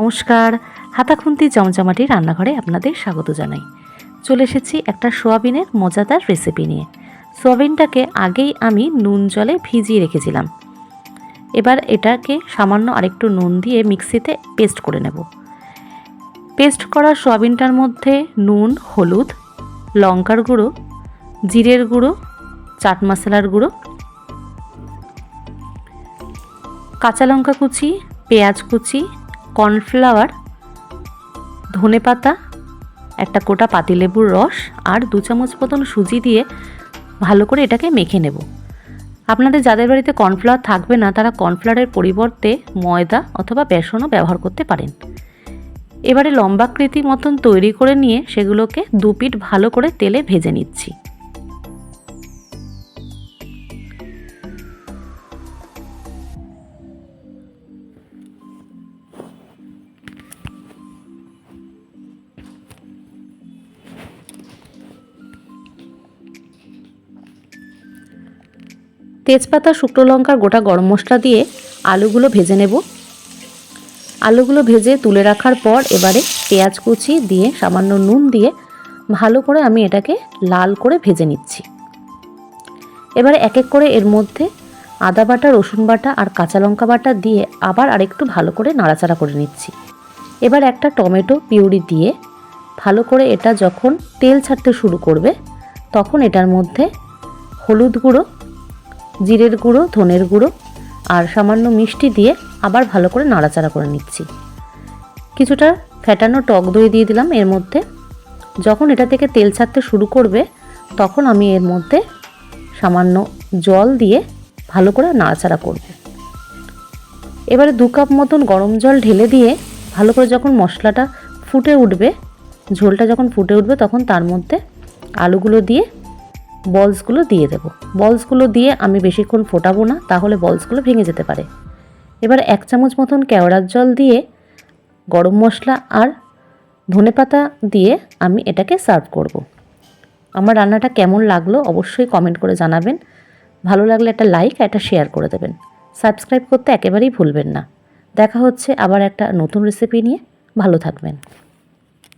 নমস্কার। হাতাখুন্তি চমচমাটি রান্নাঘরে আপনাদের স্বাগত জানাই। চলে এসেছি একটা সোয়াবিনের মজাদার রেসিপি নিয়ে। সোয়াবিনটাকে আগেই আমি নুন জলে ভিজিয়ে রেখেছিলাম। এবার এটাকে সামান্য আরেকটু নুন দিয়ে মিক্সিতে পেস্ট করে নেব। পেস্ট করা সোয়াবিনটার মধ্যে নুন, হলুদ, লঙ্কার গুঁড়ো, জিরের গুঁড়ো, চাট মশলার গুঁড়ো, কাঁচা লঙ্কা কুচি, পেঁয়াজ কুচি কর্নফ্লাওয়ার, ধনে পাতা, একটা কোটা পাতিলেবুর রস আর দু চামচ মতন সুজি দিয়ে ভালো করে এটাকে মেখে নেব। আপনাদের যাদের বাড়িতে কর্নফ্লাওয়ার থাকবে না, তারা কর্নফ্লাওয়ারের পরিবর্তে ময়দা অথবা বেসনও ব্যবহার করতে পারেন। এবারে লম্বাকৃতি মতন তৈরি করে নিয়ে সেগুলোকে দু পিঠ ভালো করে তেলে ভেজে নিচ্ছি। তেজপাতা, শুকনো লঙ্কার গোটা গরম মশলা দিয়ে আলুগুলো ভেজে নেব। আলুগুলো ভেজে তুলে রাখার পর এবারে পেঁয়াজ কুচি দিয়ে সামান্য নুন দিয়ে ভালো করে আমি এটাকে লাল করে ভেজে নিচ্ছি। এবারে এক এক করে এর মধ্যে আদা বাটা, রসুন বাটা আর কাঁচা লঙ্কা বাটা দিয়ে আবার আরেকটু ভালো করে নাড়াচাড়া করে নিচ্ছি। এবার একটা টমেটো পিউরি দিয়ে ভালো করে এটা যখন তেল ছাড়তে শুরু করবে, তখন এটার মধ্যে হলুদ গুঁড়ো জিরের গুঁড়ো, ধনের গুঁড়ো আর সামান্য মিষ্টি দিয়ে আবার ভালো করে নাড়াচাড়া করে নিচ্ছি। কিছুটা ফ্যাটানো টক দই দিয়ে দিলাম এর মধ্যে। যখন এটা থেকে তেল ছাড়তে শুরু করবে, তখন আমি এর মধ্যে সামান্য জল দিয়ে ভালো করে নাড়াচাড়া করব। এবারে দু কাপ মতন গরম জল ঢেলে দিয়ে ভালো করে যখন মশলাটা ফুটে উঠবে, ঝোলটা যখন ফুটে উঠবে, তখন তার মধ্যে আলুগুলো দিয়ে বলসগুলো দিয়ে দেব। বলসগুলো দিয়ে আমি বেশিক্ষণ ফোটাবো না, তাহলে বলসগুলো ভেঙে যেতে পারে। এবার এক চামচ মতন কেওড়ার জল দিয়ে গরম মশলা আর ধনেপাতা দিয়ে আমি এটাকে সার্ভ করব। আমার রান্নাটা কেমন লাগল অবশ্যই কমেন্ট করে জানাবেন। ভালো লাগলে একটা লাইক, একটা শেয়ার করে দেবেন। সাবস্ক্রাইব করতে একেবারেই ভুলবেন না। দেখা হচ্ছে আবার একটা নতুন রেসিপি নিয়ে। ভালো থাকবেন।